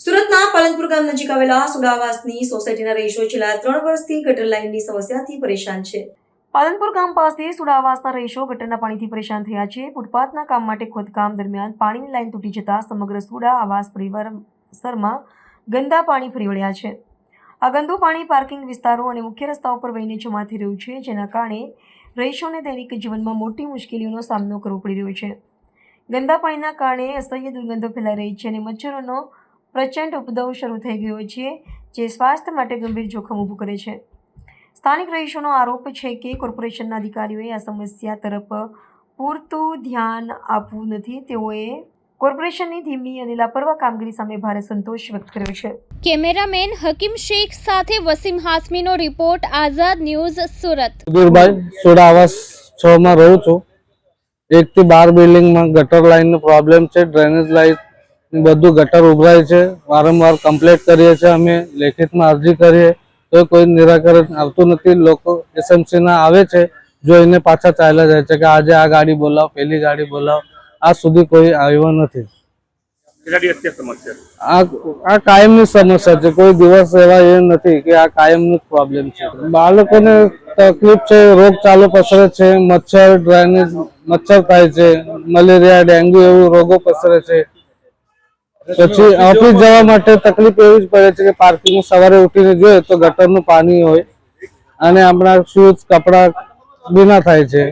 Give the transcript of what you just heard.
સુરતના પાલનપુર ગામ નજીક આવેલા સુડાવાસની સોસાયટીના રહીશો છેલ્લા ત્રણ વર્ષથી ગટર લાઇનની સમસ્યાથી પરેશાન છે. પાલનપુર ગામ પાસે સુડાવાસના રહીશો ગટરના પાણીથી પરેશાન થયા છે. ફૂટપાથના કામ માટે ખોદકામ દરમિયાન પાણીની લાઇન તૂટી જતા સમગ્ર સુડા આવાસ પરિવારમાં ગંદા પાણી ફરી વળ્યા છે. આ ગંદુ પાણી પાર્કિંગ વિસ્તારો અને મુખ્ય રસ્તાઓ પર વહીને જમા થઈ રહ્યું છે, જેના કારણે રહીશોને દૈનિક જીવનમાં મોટી મુશ્કેલીઓનો સામનો કરવો પડી રહ્યો છે. ગંદા પાણીના કારણે અસહ્ય દુર્ગંધો ફેલાઈ રહી છે અને મચ્છરોનો પ્રચંડ ઉપદ્રવ શરૂ થઈ ગયો છે જે સ્વાસ્થ્ય માટે ગંભીર જોખમ ઊભું કરે છે. સ્થાનિક રહીશોનો આરોપ છે કે કોર્પોરેશનના અધિકારીઓએ આ સમસ્યા તરફ પૂરતું ધ્યાન આપવું નથી. તેઓએ કોર્પોરેશનની ધીમી અને લાપરવાહ કામગીરી સામે ભારે સંતોષ વ્યક્ત કર્યો છે. કેમેરામેન હકીમ શેખ સાથે વસીમ હાસમીનો રિપોર્ટ આઝાદ ન્યૂઝ સુરત. સુધીરભાઈ સોડા આવાસ છ માં રહું છું. એક થી બાર બિલ્ડિંગમાં ગટર લાઇનનો પ્રોબ્લેમ છે ડ્રેનેજ લાઈન બધું ગટર ઉભરાય છે. વારંવાર કમ્પ્લેટ કરીએ છીએ અમે લેખિતમાં અરજી કરીએ. તો કોઈ નિરાકરણ આવતું નથી. લોકો એસએમસીના આવે છે જોઈને પાછા ચાલ્યા જાય છે કે આજે આ ગાડી બોલાવો પેલી ગાડી બોલાવો. આ સુધી કોઈ આવ્યો નથી. આ કાયમની સમસ્યા છે. કોઈ દિવસ એવા એ નથી કે આ કાયમનો જ પ્રોબ્લેમ છે. બાળકોને તકલીફ છે રોગચાળો પસરે છે મચ્છર ડ્રેનેજ મચ્છર થાય છે મલેરિયા ડેન્ગ્યુ એવું રોગો પસરે છે. પછી ઓફિસ જવા માટે તકલીફ એવી જ પડે છે કે પાર્કિંગ સવારે ઉઠીને જોઈએ તો ગટરનું પાણી હોય અને આપણા શૂઝ કપડા ભીના થાય છે.